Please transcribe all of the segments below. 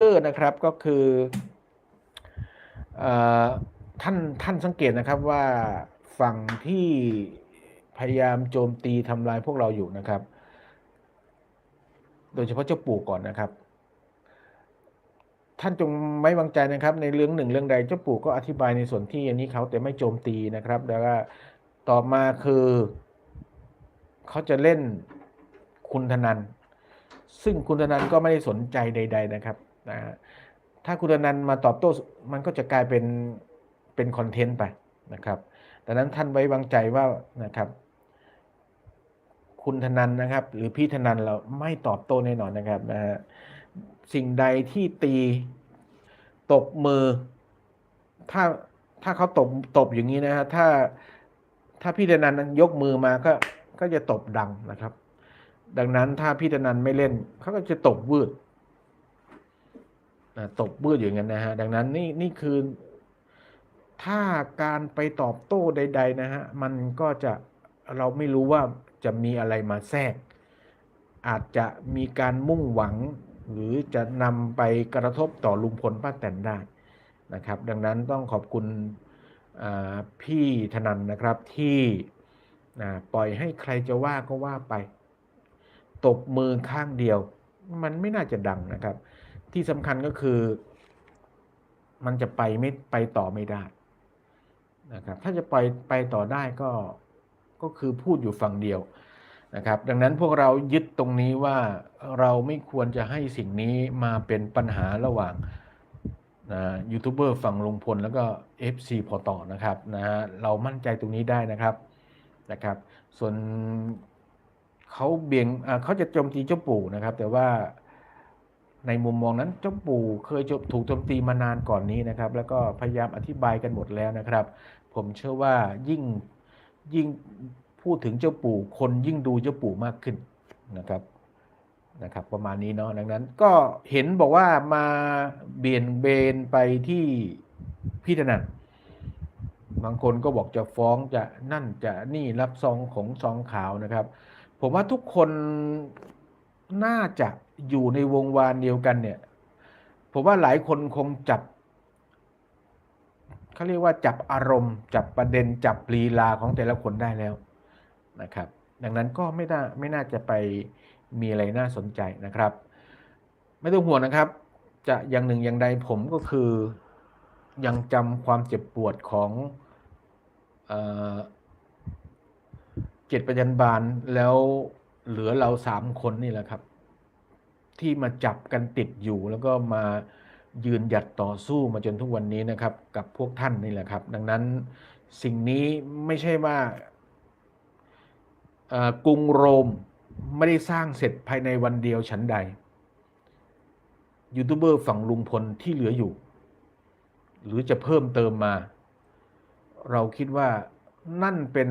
เออนะครับก็คืออท่านท่านสังเกตนะครับว่าฝั่งที่พยายามโจมตีทำลายพวกเราอยู่นะครับ โดยเฉพาะเจ้าปู่ก่อนนะครับ ท่านจงไม่วางใจนะครับ ในเรื่องหนึ่งเรื่องใดเจ้าปู่ก็อธิบายในส่วนที่อันนี้เขาแต่ไม่โจมตีนะครับแล้วก็ต่อมาคือเขาจะเล่นคุณธนัน ซึ่งคุณธนันก็ไม่ได้สนใจใด ๆ นะครับ นะถ้าคุณธนันมาตอบโต้มันก็จะกลายเป็นเป็นคอนเทนต์ไปนะครับดังนั้นท่านไว้วางใจว่านะครับ คุณธนันนะครับ หรือพี่ธนันเราไม่ตอบโต้แน่นอนนะครับนะฮะสิ่งใดที่ตีตบมือ ถ้าถ้าเขาตบตบอย่างนี้นะฮะถ้าถ้าพี่ธนันยกมือมาก็ก็จะตบดังนะครับ ดังนั้นถ้าพี่ธนันไม่เล่นเขาก็จะตบวืด นะตบวืดอย่างนั้นนะฮะ ดังนั้นนี่นี่คือ ถ้าการไปตอบโต้ใด ๆ นะฮะ มันก็จะเราไม่รู้ว่าจะมีอะไรมาแทรก อาจจะมีการมุ่งหวัง หรือจะนำไปกระทบต่อลุงพลป้าแตนได้นะครับ ดังนั้นต้องขอบคุณพี่ธนันนะครับที่ปล่อยให้ใครจะว่าก็ว่าไป ตบมือข้างเดียว มันไม่น่าจะดังนะครับ ที่สำคัญก็คือ มันจะไปไม่ไปต่อไม่ได้นะครับ ถ้าจะไปไปต่อได้ก็ก็คือพูดอยู่ฝั่งเดียวนะครับ ดังนั้นพวกเรายึดตรงนี้ว่าเราไม่ควรจะให้สิ่งนี้มาเป็นปัญหาระหว่างนะยูทูบเบอร์ฝั่งลุงพลแล้วก็ FC พอต่อนะครับนะฮะเรามั่นใจตรงนี้ได้นะครับนะครับ ส่วนเขาเบี่ยงเขาจะโจมตีเจ้าปู่นะครับ แต่ว่า ในมุมมองนั้นเจ้าปู่เคยถูกโจมตีมานานก่อนนี้นะครับ แล้วก็พยายามอธิบายกันหมดแล้วนะครับ ผมเชื่อว่ายิ่งยิ่งพูดถึงเจ้าปู่ คนยิ่งดูเจ้าปู่มากขึ้นนะครับนะครับ ประมาณนี้เนาะดังนั้นก็เห็นบอกว่ามาเบี่ยนเบนไปที่พี่ธนันบางคนก็บอกจะฟ้องจะนั่นจะนี่รับซองของซองขาวนะครับ ผมว่าทุกคนน่าจะ อยู่ในวงวานเดียวกันเนี่ย ผมว่าหลายคนคงจับเขาเรียกว่าจับอารมณ์ จับประเด็นจับลีลาของแต่ละคนได้แล้วนะครับ ดังนั้นก็ไม่น่าไม่น่าจะไปมีอะไรน่าสนใจนะครับ ไม่ต้องห่วงนะครับ จะอย่างหนึ่งอย่างใดผมก็คือยังจำความเจ็บปวดของเอ่อเจ็ดประจันบาลแล้วเหลือเราสามคนนี่แหละครับ ที่มาจับกันติดอยู่ แล้วก็มายืนหยัดต่อสู้มาจนทุกวันนี้นะครับ กับพวกท่านนี่แหละครับ ดังนั้นสิ่งนี้ไม่ใช่ว่ากรุงโรมไม่ได้สร้างเสร็จภายในวันเดียวฉันใดยูทูบเบอร์ฝั่งลุงพลที่เหลืออยู่ หรือจะเพิ่มเติมมา เราคิดว่านั่นเป็น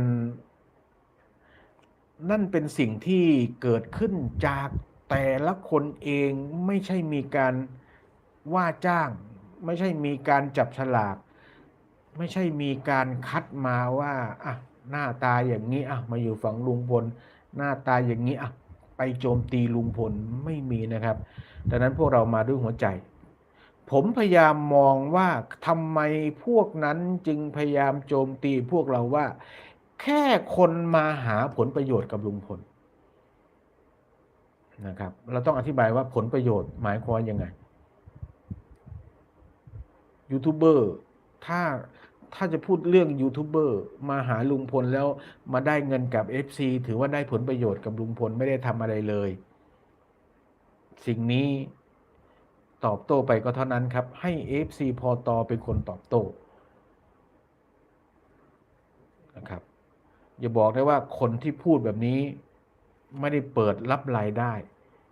นั่นเป็นสิ่งที่เกิดขึ้นจาก แต่ละคนเองไม่ใช่มีการว่าจ้าง ไม่ใช่มีการจับฉลาก ไม่ใช่มีการคัดมาว่าอะหน้าตาอย่างนี้อะมาอยู่ฝั่งลุงพล หน้าตาอย่างนี้อะไปโจมตีลุงพลไม่มีนะครับดังนั้นพวกเรามาด้วยหัวใจ ผมพยายามมองว่าทำไมพวกนั้นจึงพยายามโจมตีพวกเราว่า แค่คนมาหาผลประโยชน์กับลุงพล นะครับ เราต้องอธิบายว่าผลประโยชน์หมายความยังไงยูทูบเบอร์ถ้าถ้าจะพูดเรื่องยูทูบเบอร์มาหาลุงพลแล้วมาได้เงินกับ FC ถือว่าได้ผลประโยชน์กับลุงพลไม่ได้ทำอะไรเลย สิ่งนี้ตอบโต้ไปก็เท่านั้นครับ ให้ FC พอตอเป็นคนตอบโต้นะครับอย่าบอกได้ว่าคนที่พูดแบบนี้ ไม่ได้เปิดรับรายได้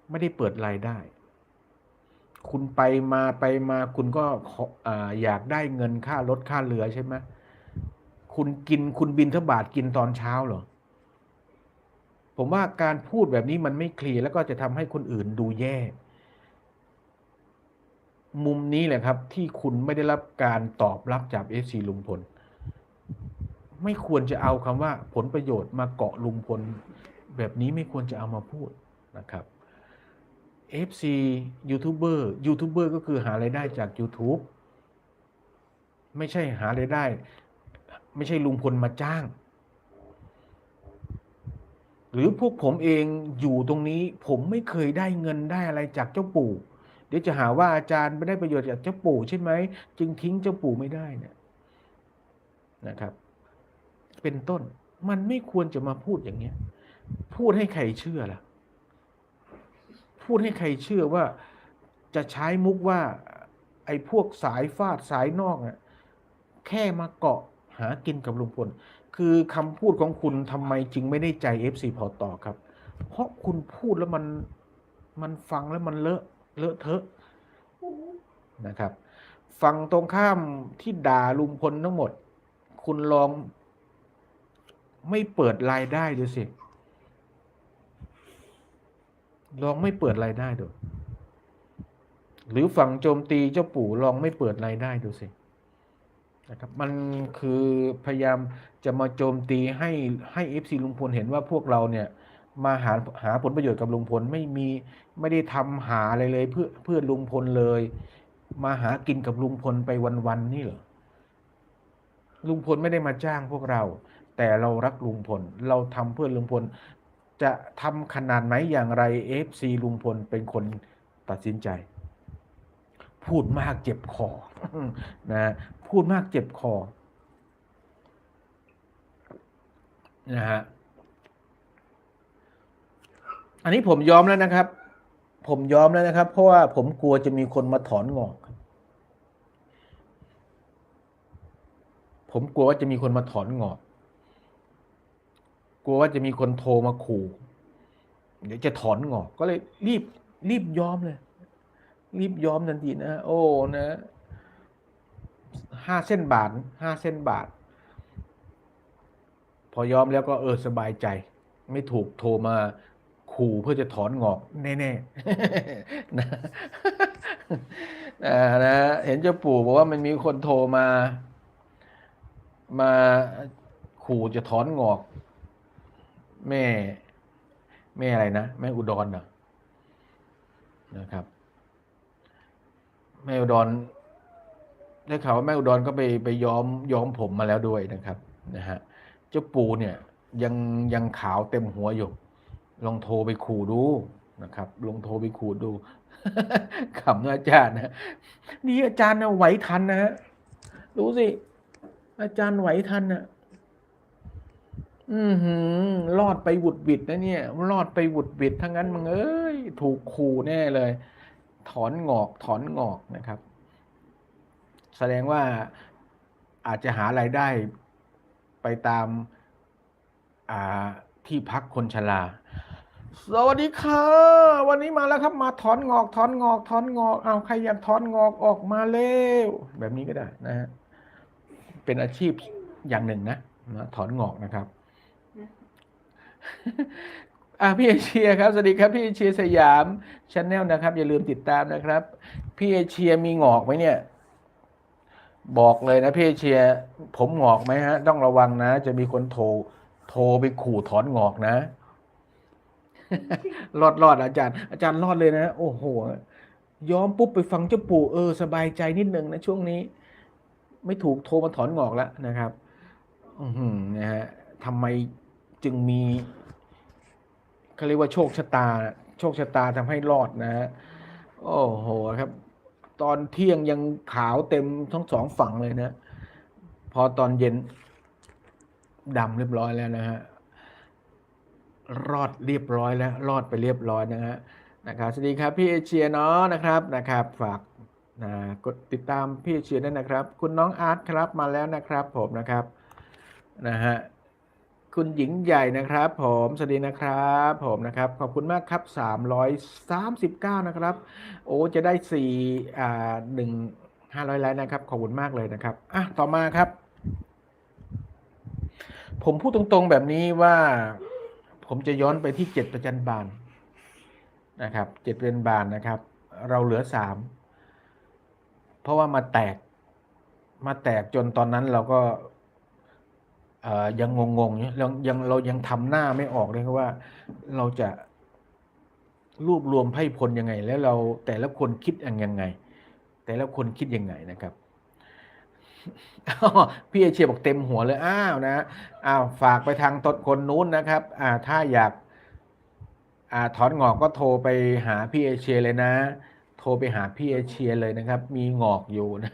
ไม่ได้เปิดรายได้ คุณไปมาไปมาคุณก็ออาอยากได้เงินค่ารถค่าเรือใช่ไหมคุณกินคุณบินทบาทกินตอนเช้าเหรอ ผมว่าการพูดแบบนี้มันไม่เคลียร์แล้วก็จะทำให้คนอื่นดูแย่ มุมนี้แหละครับ ที่คุณไม่ได้รับการตอบรับจากเอซีลุงพลไม่ควรจะเอาคำว่าผลประโยชน์มาเกาะลุงพล แบบนี้ไม่ควรจะเอามาพูดนะครับ FC ยูทูบเบอร์ยูทูบเบอร์ก็คือหารายได้จาก YouTube ไม่ใช่หารายได้ ไม่ใช่ลุงพลมาจ้าง หรือพวกผมเองอยู่ตรงนี้ผมไม่เคยได้เงินได้อะไรจากเจ้าปู่ เดี๋ยวจะหาว่าอาจารย์ไม่ได้ประโยชน์จากเจ้าปู่ใช่ไหมจึงทิ้งเจ้าปู่ไม่ได้เนี่ยนะครับ เป็นต้นมันไม่ควรจะมาพูดอย่างเนี้ย พูดให้ใครเชื่อล่ะ พูดให้ใครเชื่อว่าจะใช้มุกว่า ไอ้พวกสายฟาดสายนอกน่ะแค่มาเกาะหากินกับลุงพล คือคำพูดของคุณทำไมจึงไม่ได้ใจ FC พอต่อครับ เพราะคุณพูดแล้วมันมันฟังแล้วมันเลอะเลอะเทอะนะครับฟังตรงข้ามที่ด่าลุงพลทั้งหมด คุณลองไม่เปิดรายได้ดูสิ ลองไม่เปิดรายได้ดู หรือฝั่งโจมตีเจ้าปู่ลองไม่เปิดรายได้ดูสินะครับมันคือพยายามจะมาโจมตีให้ให้เอฟซีลุงพลเห็นว่าพวกเราเนี่ยมาหาหาผลประโยชน์กับลุงพลไม่มีไม่ได้ทำหาอะไรเลยเพื่อเพื่อลุงพลเลย มาหากินกับลุงพลไปวันๆนี่เหรอลุงพลไม่ได้มาจ้างพวกเรา แต่เรารักลุงพล เราทำเพื่อลุงพล จะทำขนาดไหนอย่างไร FC ลุงพลเป็นคนตัดสินใจ พูดมากเจ็บคอนะพูดมากเจ็บคอนะฮะอันนี้ผมยอมแล้วนะครับ ผมยอมแล้วนะครับ เพราะว่าผมกลัวจะมีคนมาถอนงอกรผมกลัวว่าจะมีคนมาถอนงอก กลัวว่าจะมีคนโทรมาขู่ เดี๋ยวจะถอนงอก ก็เลยรีบ รีบยอมเลย รีบยอมทันทีนะ โอ้นะห้าเส้นบาทห้าเส้นบาท พอยอมแล้วก็เออสบายใจ ไม่ถูกโทรมาขู่เพื่อจะถอนงอกแน่ๆนะอ่านะเห็นเจ้าปู่บอกว่ามันมีคนโทรมา มาขู่จะถอนงอก แม่ แม่อะไรนะ แม่อุดรเหรอนะครับ แม่อุดรได้ข่าวว่าแม่อุดรก็ไปไปย้อมย้อมผมมาแล้วด้วยนะครับนะฮะเจ้าปูเนี่ยยังยังขาวเต็มหัวอยู่ ลองโทรไปขู่ดูนะครับ ลองโทรไปขู่ดูขำนะอาจารย์นะนี่อาจารย์นะไหวทันนะฮะดูสิ อาจารย์ไหวทันนะ อือหือรอดไปหวุดหวิดนะเนี่ย รอดไปหวุดหวิดทั้งนั้นมึงเอ้ย ถูกขู่แน่เลย ถอนงอกถอนงอกนะครับ แสดงว่าอาจจะหารายได้ไปตามอ่าที่พักคนชราสวัสดีค่ะ วันนี้มาแล้วครับ มาถอนงอกถอนงอกถอนงอกเอาใครอยากถอนงอกออกมาเร็วแบบนี้ก็ได้นะฮะเป็นอาชีพอย่างหนึ่งนะมาถอนงอกนะครับ อ่าพี่เอเชียครับสวัสดีครับพี่เอเชียสยามชาแนลนะครับ อย่าลืมติดตามนะครับ พี่เอเชียมีงอกไหมเนี่ย บอกเลยนะพี่เอเชีย ผมงอกไหมฮะ ต้องระวังนะ จะมีคนโทรโทรไปขู่ถอนงอกนะรอดรอดอาจารย์ อาจารย์รอดเลยนะ โอ้โหยอมปุ๊บไปฟังเจ้าปู่เออสบายใจนิดนึงนะช่วงนี้ ไม่ถูกโทรมาถอนงอกแล้วนะครับ อืนะฮะทำไม จึงมีเขาเรียกว่าโชคชะตา โชคชะตาทำให้รอดนะฮะโอ้โหครับ ตอนเที่ยงยังขาวเต็มทั้งสองฝั่งเลยนะ พอตอนเย็นดำเรียบร้อยแล้วนะฮะรอดเรียบร้อยแล้ว รอดไปเรียบร้อยนะฮะนะครับสวัสดีครับพี่เอเชียเนาะนะครับนะครับ ฝากนะกดติดตามพี่เอเชียด้วยนะครับ คุณน้องอาร์ตครับมาแล้วนะครับ ผมนะครับนะฮะ คุณหญิงใหญ่นะครับ ผมสวัสดีนะครับ ผมนะครับ ขอบคุณมากครับ 339 นะครับ โอ้จะได้4อ่า1 500ไลค์นะครับ ขอบคุณมากเลยนะครับอะต่อมาครับ ผมพูดตรงๆแบบนี้ว่า ผมจะย้อนไปที่เจ็ดประจันบานนะครับเจ็ดประจันบานนะครับ เราเหลือสามเพราะว่ามาแตกมาแตกจนตอนนั้นเราก็ ยังงงๆอยู่ยังยังเรายังทำหน้าไม่ออกเลยครับว่า เราจะรวบรวมไพ่พลยังไง แล้วเราแต่ละคนคิดยังไง แต่ละคนคิดยังไงนะครับพี่เอเชียบอกเต็มหัวเลยอ้าวนะอ้าวฝากไปทางตนคนนู้นนะครับ อ่าถ้าอยากอ่าถอนงอกก็โทรไปหาพี่เอเชียเลยนะ ทรไปหาพี่เอเชียเลยนะครับ มีงอกอยู่นะ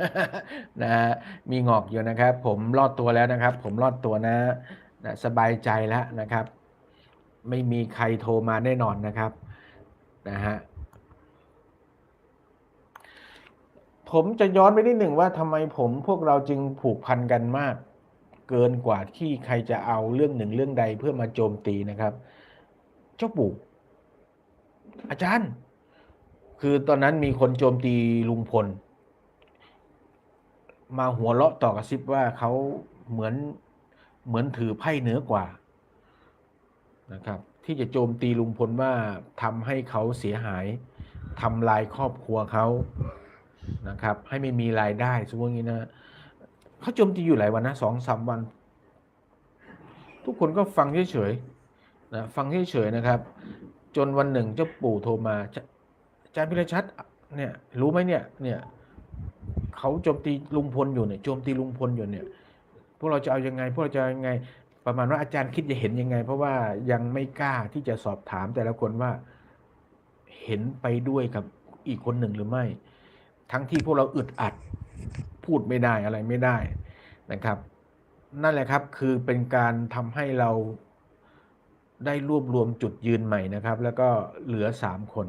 นะฮะมีงอกอยู่นะครับ ผมรอดตัวแล้วนะครับ ผมรอดตัวนะนะสบายใจแล้วนะครับ ไม่มีใครโทรมาแน่นอนนะครับนะฮะผมจะย้อนไปนิดหนึ่งว่าทำไมผมพวกเราจึงผูกพันกันมาก เกินกว่าที่ใครจะเอาเรื่องหนึ่งเรื่องใดเพื่อมาโจมตีนะครับ เจ้าปู่อาจารย์ คือตอนนั้นมีคนโจมตีลุงพล มาหัวเราะต่อกระซิบว่าเขาเหมือนเหมือนถือไพ่เหนือกว่านะครับ ที่จะโจมตีลุงพลว่าทำให้เขาเสียหายทำลายครอบครัวเขานะครับ ให้ไม่มีรายได้สมมติงี้นะเขาโจมตีอยู่หลายวันนะสองสามวัน ทุกคนก็ฟังเฉยๆนะฟังเฉยๆนะครับ จนวันหนึ่งเจ้าปู่โทรมา จะอาจารย์พิรชัดเนี่ยรู้ไหมเนี่ยเนี่ยเขาโจมตีลุงพลอยู่เนี่ยโจมตีลุงพลอยู่เนี่ยพวกเราจะเอายังไง พวกเราจะยังไงประมาณว่าอาจารย์คิดจะเห็นยังไง เพราะว่ายังไม่กล้าที่จะสอบถามแต่ละคนว่าเห็นไปด้วยกับอีกคนหนึ่งหรือไม่ ทั้งที่พวกเราอึดอัดพูดไม่ได้อะไรไม่ได้นะครับ นั่นแหละครับคือเป็นการทำให้เราได้รวบรวมจุดยืนใหม่นะครับ แล้วก็เหลือสามคน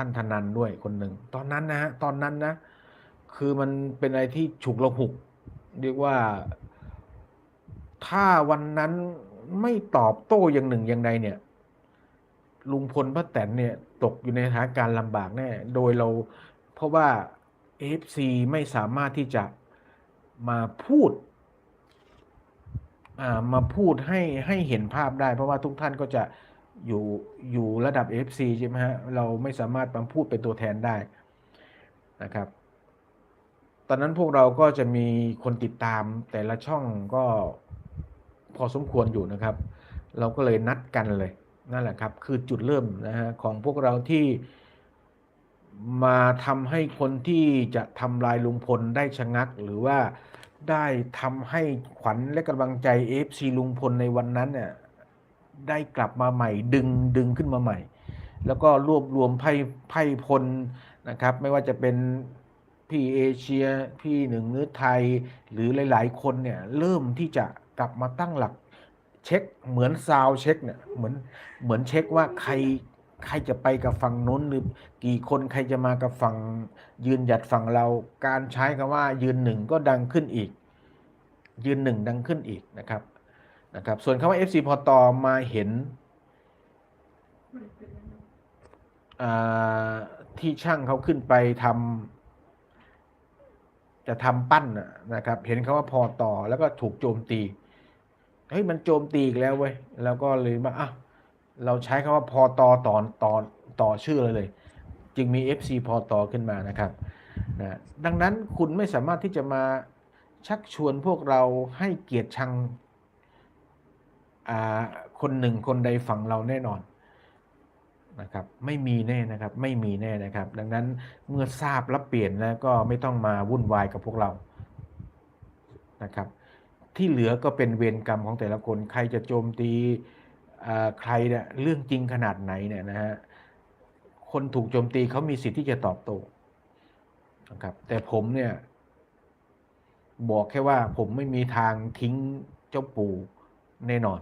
ท่านธนันด้วยคนหนึ่งตอนนั้นนะฮะตอนนั้นนะ คือมันเป็นอะไรที่ฉุกละหุก เรียกว่า ถ้าวันนั้นไม่ตอบโต้อย่างหนึ่งอย่างใดเนี่ย ลุงพลป้าแตนเนี่ย ตกอยู่ในสถานการณ์ลำบากแน่โดยเรา เพราะว่า FC ไม่สามารถที่จะมาพูดมาพูดให้ให้เห็นภาพได้ เพราะว่าทุกท่านก็จะ อยู่อยู่ระดับ FC ใช่ไหมฮะ เราไม่สามารถมาพูดเป็นตัวแทนได้นะครับ ตอนนั้นพวกเราก็จะมีคนติดตามแต่ละช่องก็พอสมควรอยู่นะครับ เราก็เลยนัดกันเลยนั่นแหละครับคือจุดเริ่มนะฮะของพวกเราที่มาทำให้คนที่จะทำลายลุงพลได้ชะงัก หรือว่าได้ทำให้ขวัญและกำลังใจเอฟซีลุงพลในวันนั้นเนี่ย ได้กลับมาใหม่ ดึงดึงขึ้นมาใหม่ แล้วก็รวบรวมไพ่ไพ่พลนะครับ ไม่ว่าจะเป็นพี่เอเชีย พี่หนึ่งนื้อไทย หรือหลาย ๆ คนเนี่ยเริ่มที่จะกลับมาตั้งหลักเช็คเหมือนซาวเช็คเนี่ยเหมือนเหมือนเช็คว่าใครใครจะไปกับฝั่งนู้นหรือกี่คนใครจะมากับฝั่งยืนหยัดฝั่งเรา การใช้คำว่ายืนหนึ่งก็ดังขึ้นอีก ยืนหนึ่งดังขึ้นอีกนะครับ นะครับ ส่วนคำว่า FC พอตอมาเห็นที่ช่างเขาขึ้นไปทำจะทำปั้นนะครับ เห็นคำว่าพอต่อแล้วก็ถูกโจมตีเฮ้ยมันโจมตีอีกแล้วเว้ยแล้วก็เลยมาอะเราใช้คำว่าพอต่อต่อต่อต่อชื่อเลยเลย จึงมี FC พอต่อขึ้นมานะครับนะดังนั้นคุณไม่สามารถที่จะมาชักชวนพวกเราให้เกียรติชังอ่า คนหนึ่งคนใดฝั่งเราแน่นอนนะครับไม่มีแน่นะครับไม่มีแน่นะครับ ดังนั้นเมื่อทราบรับเปลี่ยนแล้วก็ไม่ต้องมาวุ่นวายกับพวกเรานะครับ ที่เหลือก็เป็นเวรกรรมของแต่ละคนใครจะโจมตีอ่าใครเนี่ยเรื่องจริงขนาดไหนเนี่ยนะฮะคนถูกโจมตีเขามีสิทธิ์ที่จะตอบโต้นะครับแต่ผมเนี่ยบอกแค่ว่าผมไม่มีทางทิ้งเจ้าปู่แน่นอน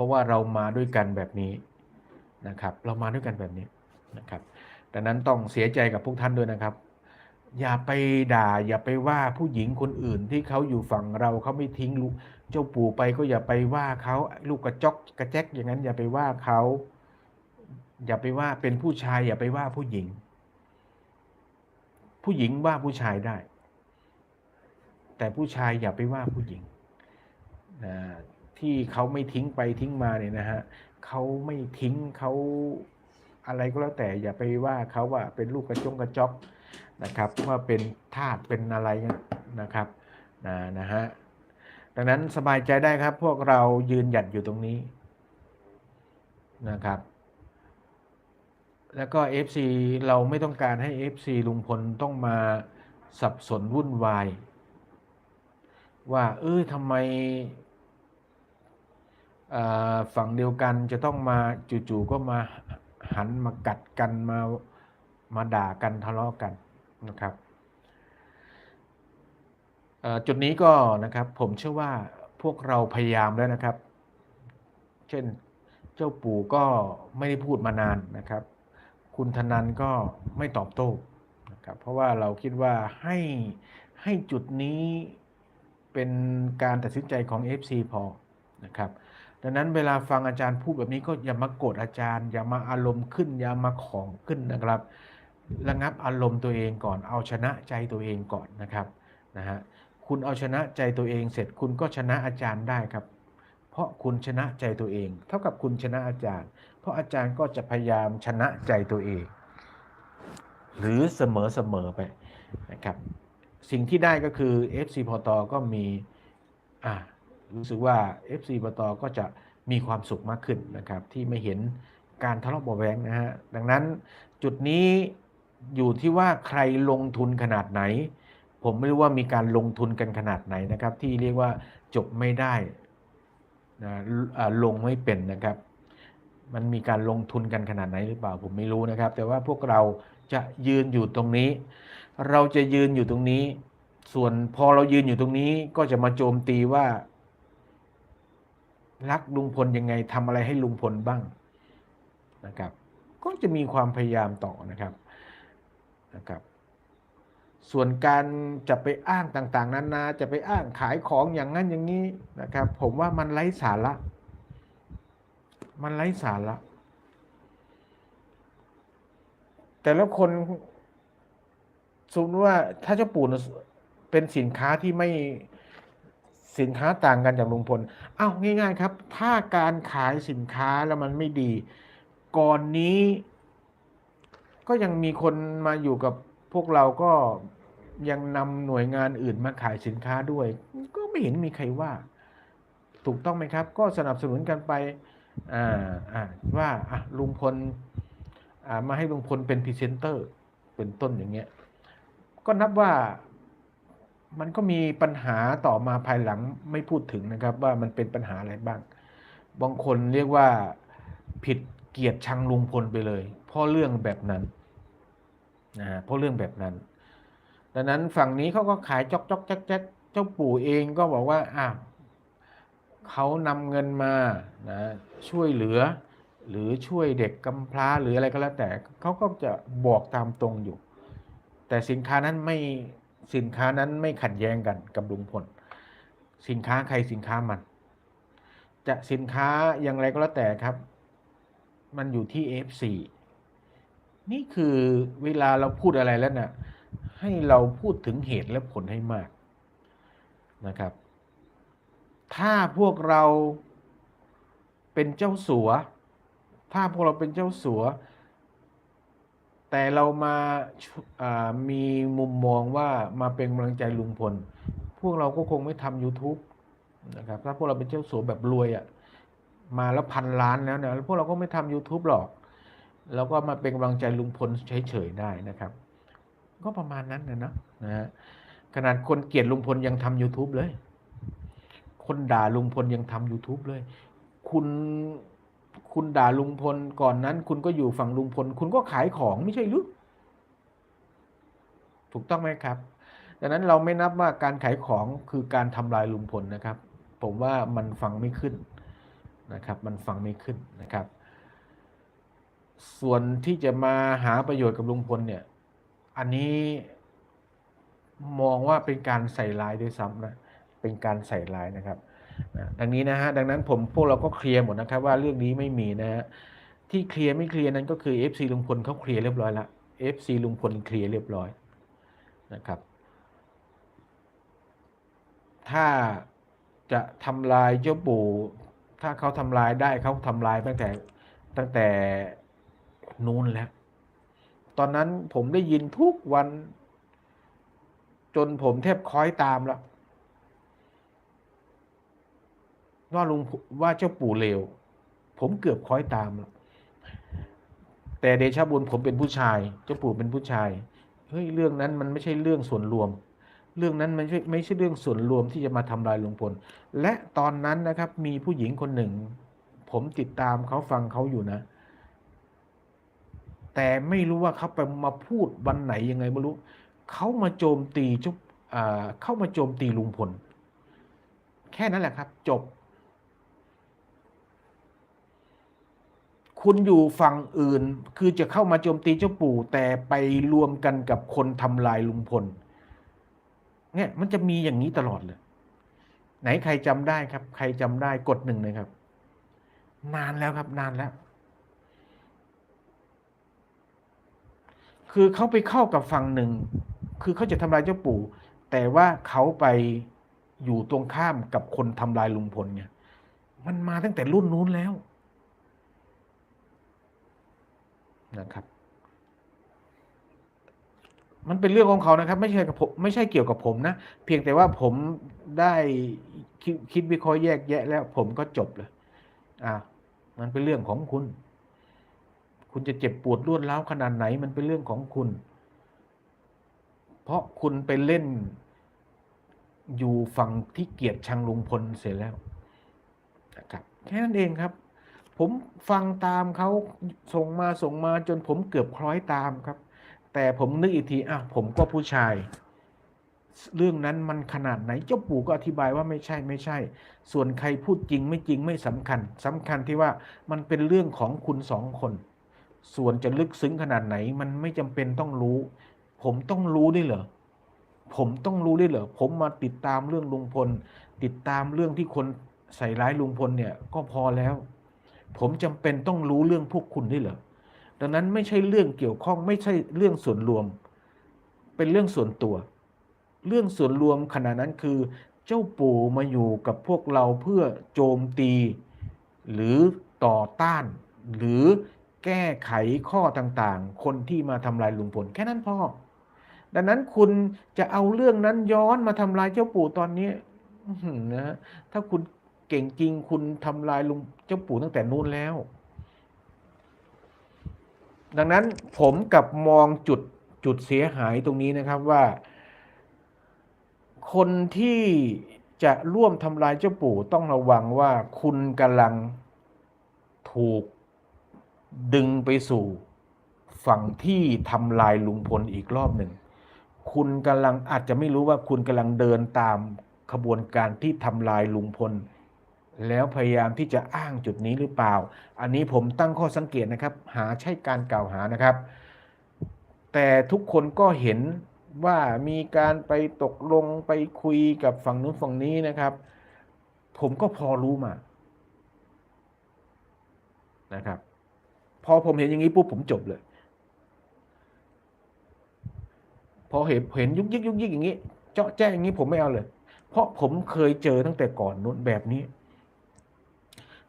ราะว่าเรามาด้วยกันแบบนี้นะครับ เรามาด้วยกันแบบนี้นะครับดังนั้นต้องเสียใจกับพวกท่านด้วยนะครับ อย่าไปด่า อย่าไปว่าผู้หญิงคนอื่นที่เขาอยู่ฝั่งเราเขาไม่ทิ้งลูกเจ้าปู่ไปก็อย่าไปว่าเขาลูกกระจกกระแจกอย่างนั้น อย่าไปว่าเขาอย่าไปว่าเป็นผู้ชายอย่าไปว่าผู้หญิง ผู้หญิงว่าผู้ชายได้ แต่ผู้ชายอย่าไปว่าผู้หญิงนะ ที่เขาไม่ทิ้งไปทิ้งมาเนี่ยนะฮะเขาไม่ทิ้งเขาอะไรก็แล้วแต่อย่าไปว่าเขาว่าเป็นลูกกระจงกระจอกนะครับ ว่าเป็นทาสเป็นอะไรนะครับนะนะฮะดังนั้นสบายใจได้ครับ พวกเรายืนหยัดอยู่ตรงนี้นะครับ แล้วก็ FC เราไม่ต้องการให้ FC ลุงพลต้องมาสับสนวุ่นวาย ว่าเอ้ยทำไม ฝั่งเดียวกันจะต้องมาจู่ๆก็มาหันมากัดกันมามาด่ากันทะเลาะกันนะครับจุดนี้ก็นะครับผมเชื่อว่าพวกเราพยายามแล้วนะครับ เช่นเจ้าปู่ก็ไม่ได้พูดมานานนะครับ คุณธนันก็ไม่ตอบโต้นะครับเพราะว่าเราคิดว่าให้ให้จุดนี้เป็นการตัดสินใจของ FC พอนะครับ ดังนั้นเวลาฟังอาจารย์พูดแบบนี้ก็อย่ามาโกรธอาจารย์ อย่ามาอารมณ์ขึ้น อย่ามาของขึ้นนะครับ ระงับอารมณ์ตัวเองก่อน เอาชนะใจตัวเองก่อนนะครับนะฮะคุณเอาชนะใจตัวเองเสร็จคุณก็ชนะอาจารย์ได้ครับ เพราะคุณชนะใจตัวเอง เท่ากับคุณชนะอาจารย์ เพราะอาจารย์ก็จะพยายามชนะใจตัวเอง หรือเสมอเสมอไปนะครับ สิ่งที่ได้ก็คือ FC พอตอก็มีอ่า รู้สึกว่า FC พอตก็จะมีความสุขมากขึ้นนะครับ ที่ไม่เห็นการทะเลาะเบาแวงนะฮะดังนั้นจุดนี้อยู่ที่ว่าใครลงทุนขนาดไหน ผมไม่รู้ว่ามีการลงทุนกันขนาดไหนนะครับ ที่เรียกว่าจบไม่ได้นะอ่าลงไม่เป็นนะครับ มันมีการลงทุนกันขนาดไหนหรือเปล่าผมไม่รู้นะครับ แต่ว่าพวกเราจะยืนอยู่ตรงนี้ เราจะยืนอยู่ตรงนี้ ส่วนพอเรายืนอยู่ตรงนี้ก็จะมาโจมตีว่า รักลุงพลยังไงทำอะไรให้ลุงพลบ้างนะครับ ก็จะมีความพยายามต่อนะครับนะครับ ส่วนการจะไปอ้างต่างๆนานาจะไปอ้างขายของอย่างนั้นอย่างนี้นะครับ ผมว่ามันไร้สาระ มันไร้สาระ แต่ละคนสมมติว่าถ้าเจ้าปู่เป็นสินค้าที่ไม่ สินค้าต่างกันจากลุงพลอ้าวง่าย ๆ ครับ ถ้าการขายสินค้าแล้วมันไม่ดี ก่อนนี้ ก็ยังมีคนมาอยู่กับพวกเราก็ยังนำหน่วยงานอื่นมาขายสินค้าด้วย ก็ไม่เห็นมีใครว่า ถูกต้องไหมครับ ก็สนับสนุนกันไปอ่าอ่าว่าอะลุงพลอ่ามาให้ลุงพลเป็นพรีเซนเตอร์ เป็นต้นอย่างเงี้ย ก็นับว่า มันก็มีปัญหาต่อมาภายหลังไม่พูดถึงนะครับ ว่ามันเป็นปัญหาอะไรบ้าง บางคนเรียกว่าผิดเกียรติชังลุงพลไปเลยเพราะเรื่องแบบนั้นนะฮะเพราะเรื่องแบบนั้น ดังนั้นฝั่งนี้เขาก็ขายจอกจอกแจ๊กแจ๊กเจ้าปู่เองก็บอกว่าอะเขานำเงินมานะช่วยเหลือ หรือช่วยเด็กกำพร้าหรืออะไรก็แล้วแต่เขาก็จะบอกตามตรงอยู่ แต่สินค้านั้นไม่ สินค้านั้นไม่ขัดแย้งกันกับลุงพล สินค้าใครสินค้ามัน จะสินค้าอย่างไรก็แล้วแต่ครับ มันอยู่ที่ F4 นี่คือเวลาเราพูดอะไรแล้วนะ่ะให้เราพูดถึงเหตุและผลให้มากนะครับ ถ้าพวกเราเป็นเจ้าสัว ถ้าพวกเราเป็นเจ้าสัว แต่เรามาามีมุมมองว่ามาเป็นกำลังใจลุงพล พวกเราก็คงไม่ทำ YouTube นะครับถ้าพวกเราเป็นเจ้าสัวแบบรวยอะ่ะมาแล้วพันล้านแล้วเนี่ยพวกเราก็ไม่ทำ YouTube หรอกเราก็มาเป็นกำลังใจลุงพลเฉยๆได้นะครับ ก็ประมาณนั้นนะนะนะฮะขนาดคนเกลียดลุงพลยังทำ YouTube เลย คนด่าลุงพลยังทำ YouTube เลย คุณ คุณด่าลุงพลก่อนนั้น คุณก็อยู่ฝั่งลุงพล คุณก็ขายของไม่ใช่หรือถูกต้องไหมครับ ดังนั้นเราไม่นับว่าการขายของคือการทำลายลุงพลนะครับ ผมว่ามันฟังไม่ขึ้นนะครับ มันฟังไม่ขึ้นนะครับ ส่วนที่จะมาหาประโยชน์กับลุงพลเนี่ย อันนี้มองว่าเป็นการใส่ร้ายด้วยซ้ำนะ เป็นการใส่ร้ายนะครับ ดังนี้นะฮะดังนั้นผมพวกเราก็เคลียร์หมดนะครับว่าเรื่องนี้ไม่มีนะฮะที่เคลียร์ไม่เคลียร์นั้นก็คือ FC ลุงพลเขาเคลียร์เรียบร้อยล้ว FC ลุงพลเคลียร์เรียบร้อยนะครับ ถ้าจะทำลายเจ้าปู่ถ้าเขาทำลายได้เขาทำลายตั้งแต่ตั้งแต่นู้นแล้ว ตอนนั้นผมได้ยินทุกวัน จนผมแทบคล้อยตามแล้ว ว่าลุงว่าเจ้าปู่เลว ผมเกือบคล้อยตามแล้วแต่เดชะบุญผมเป็นผู้ชาย เจ้าปู่เป็นผู้ชาย เฮ้ยเรื่องนั้นมันไม่ใช่เรื่องส่วนรวม เรื่องนั้นมันไม่ใช่ไม่ใช่เรื่องส่วนรวมที่จะมาทำลายลุงพล และตอนนั้นนะครับมีผู้หญิงคนหนึ่ง ผมติดตามเขาฟังเขาอยู่นะ แต่ไม่รู้ว่าเขาไปมาพูดวันไหนยังไงไม่รู้ เขามาโจมตีจุ๊บอ่าเข้ามาโจมตีลุงพล แค่นั้นแหละครับ จบ คุณอยู่ฝั่งอื่น คือจะเข้ามาโจมตีเจ้าปู่ แต่ไปรวมกันกับคนทำลายลุงพล เนี่ยมันจะมีอย่างนี้ตลอดเลย ไหนใครจำได้ครับ ใครจำได้กดหนึ่งเลยครับ นานแล้วครับ นานแล้ว คือเขาไปเข้ากับฝั่งหนึ่ง คือเขาจะทำลายเจ้าปู่ แต่ว่าเขาไปอยู่ตรงข้ามกับคนทำลายลุงพลเนี่ย มันมาตั้งแต่รุ่นนู้นแล้ว นะครับ มันเป็นเรื่องของเขานะครับ ไม่ใช่กับผมไม่ใช่เกี่ยวกับผมนะ เพียงแต่ว่าผมได้คิดคิดวิเคราะห์แยกแยะ แล้ว ผมก็จบเลยอ่ามันเป็นเรื่องของคุณ คุณจะเจ็บปวดรวดร้าวขนาดไหน มันเป็นเรื่องของคุณ เพราะคุณไปเล่นอยู่ฝั่งที่เกียดชังลุงพลเสร็จแล้วนะครับแค่นั้นเองครับ ผมฟังตามเขาส่งมาส่งมาจนผมเกือบคล้อยตามครับ แต่ผมนึกอีกทีอ้าวผมก็ผู้ชาย เรื่องนั้นมันขนาดไหน เจ้าปู่ก็อธิบายว่าไม่ใช่ไม่ใช่ ส่วนใครพูดจริงไม่จริงไม่สำคัญสำคัญที่ว่ามันเป็นเรื่องของคุณสองคน ส่วนจะลึกซึ้งขนาดไหน มันไม่จำเป็นต้องรู้ ผมต้องรู้ได้เหรอผมต้องรู้ได้เหรอผมมาติดตามเรื่องลุงพล ติดตามเรื่องที่คนใส่ร้ายลุงพลเนี่ยก็พอแล้ว ผมจำเป็นต้องรู้เรื่องพวกคุณด้วยเหรอดังนั้นไม่ใช่เรื่องเกี่ยวข้องไม่ใช่เรื่องส่วนรวม เป็นเรื่องส่วนตัว เรื่องส่วนรวมขณะนั้นคือ เจ้าปู่มาอยู่กับพวกเราเพื่อโจมตี หรือต่อต้าน หรือแก้ไขข้อต่างๆ คนที่มาทำลายลุงพลแค่นั้นพอดังนั้นคุณจะเอาเรื่องนั้นย้อนมาทำลายเจ้าปู่ตอนนี้นะถ้าคุณ เก่งจริงคุณทำลายลุงเจ้าปู่ตั้งแต่นู้นแล้ว ดังนั้นผมกับมองจุดจุดเสียหายตรงนี้นะครับว่า คนที่จะร่วมทำลายเจ้าปู่ต้องระวังว่าคุณกำลังถูกดึงไปสู่ฝั่งที่ทำลายลุงพลอีกรอบหนึ่ง คุณกำลังอาจจะไม่รู้ว่าคุณกำลังเดินตามขบวนการที่ทำลายลุงพล แล้วพยายามที่จะอ้างจุดนี้หรือเปล่า อันนี้ผมตั้งข้อสังเกตนะครับ หาใช่การกล่าวหานะครับ แต่ทุกคนก็เห็นว่ามีการไปตกลงไปคุยกับฝั่งนู้นฝั่งนี้นะครับ ผมก็พอรู้มานะครับ พอผมเห็นอย่างนี้ปุ๊บผมจบเลย พอเห็นเห็นยุกยิกยุกยิกอย่างนี้ เจาะแจ้งอย่างนี้ผมไม่เอาเลย เพราะผมเคยเจอตั้งแต่ก่อนนู้นแบบนี้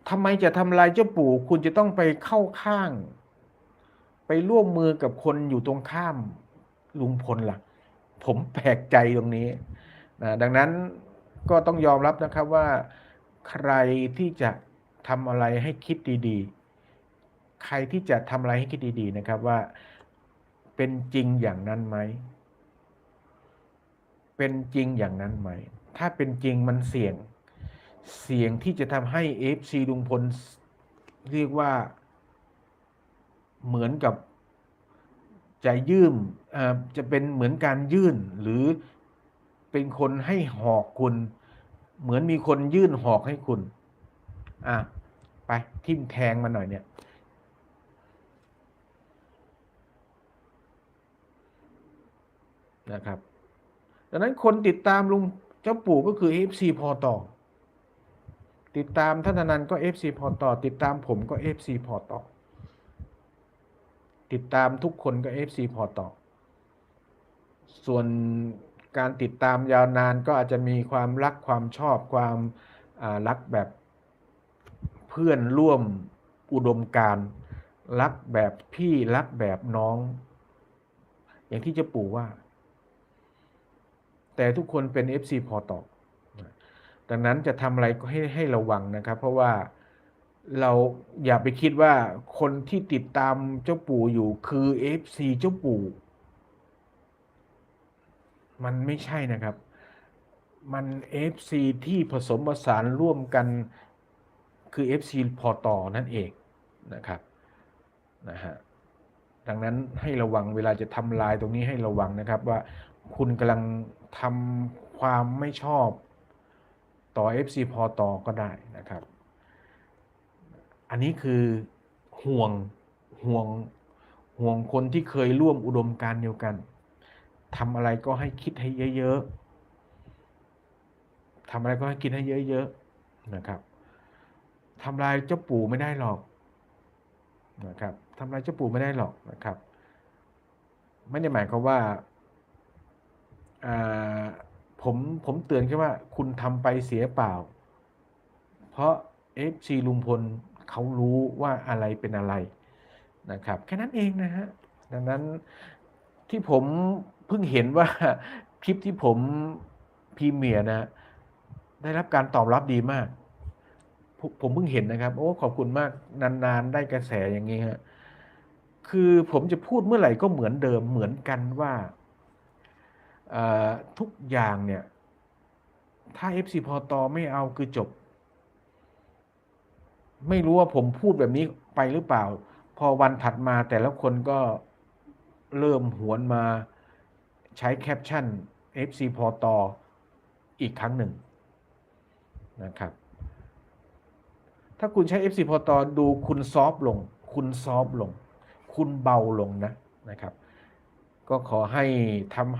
ทำไมจะทำลายเจ้าปู่ คุณจะต้องไปเข้าข้าง ไปร่วมมือกับคนอยู่ตรงข้ามลุงพลล่ะ ผมแปลกใจตรงนี้นะดังนั้นก็ต้องยอมรับนะครับว่าใครที่จะทำอะไรให้คิดดีๆ ใครที่จะทำอะไรให้คิดดีๆนะครับว่าเป็นจริงอย่างนั้นไหม เป็นจริงอย่างนั้นไหม ถ้าเป็นจริงมันเสี่ยง เสียงที่จะทำให้เอฟซีลุงพล เรียกว่าเหมือนกับจะยื่นจะเป็นเหมือนการยื่น หรือเป็นคนให้หอกคุณ เหมือนมีคนยื่นหอกให้คุณ อะ ไปทิ่มแทงมาหน่อยเนี่ยนะครับดังนั้นคนติดตามลุงเจ้าปู่ก็คือ FC พอต่อ ติดตามท่านนันก็ FC พอต่อ ติดตามผมก็ FC พอต่อ ติดตามทุกคนก็ FC พอต่อ ส่วนการติดตามยาวนานก็อาจจะมีความรักความชอบความรักแบบเพื่อนร่วมอุดมการรักแบบพี่รักแบบน้อง อย่างที่เจะปู่ว่า แต่ทุกคนเป็น FC พอต่อ ดังนั้นจะทำอะไรก็ให้ให้ระวังนะครับ เพราะว่าเราอย่าไปคิดว่าคนที่ติดตามเจ้าปู่อยู่คือ FC เจ้าปู่ มันไม่ใช่นะครับ มัน FC ที่ผสมผสานร่วมกันคือ FC พอต่อนั่นเองนะครับนะฮะดังนั้นให้ระวังเวลาจะทำลายตรงนี้ให้ระวังนะครับว่าคุณกำลังทำความไม่ชอบ ต่อ FC พอต่อก็ได้นะครับ อันนี้คือห่วงห่วงห่วงคนที่เคยร่วมอุดมการเดียวกันทำอะไรก็ให้คิดให้เยอะๆทำอะไรก็ให้คิดให้เยอะๆนะครับทำลายเจ้าปู่ไม่ได้หรอกนะครับทำลายเจ้าปู่ไม่ได้หรอกนะครับ ไม่ได้หมายความว่าอ่า ผมผมเตือนแค่ว่าคุณทำไปเสียเปล่า เพราะ FC ลุงพลเขารู้ว่าอะไรเป็นอะไรนะครับ แค่นั้นเองนะฮะ ดังนั้นที่ผมเพิ่งเห็นว่าคลิปที่ผมพรีเมียร์นะ ได้รับการตอบรับดีมาก ผมเพิ่งเห็นนะครับ โอ้ขอบคุณมากนานๆ ได้กระแสอย่างนี้ฮะคือผมจะพูดเมื่อไหร่ก็เหมือนเดิมเหมือนกันว่า ทุกอย่างเนี่ย ถ้า FC พอตอไม่เอาคือจบ ไม่รู้ว่าผมพูดแบบนี้ไปหรือเปล่า พอวันถัดมาแต่ละคนก็เริ่มหวนมาใช้แคปชั่น FC พอตออีกครั้งหนึ่งนะครับ ถ้าคุณใช้ FC พอตอดูคุณซอฟต์ลง คุณซอฟต์ลง คุณเบาลงนะนะครับ ก็ขอให้ทำให้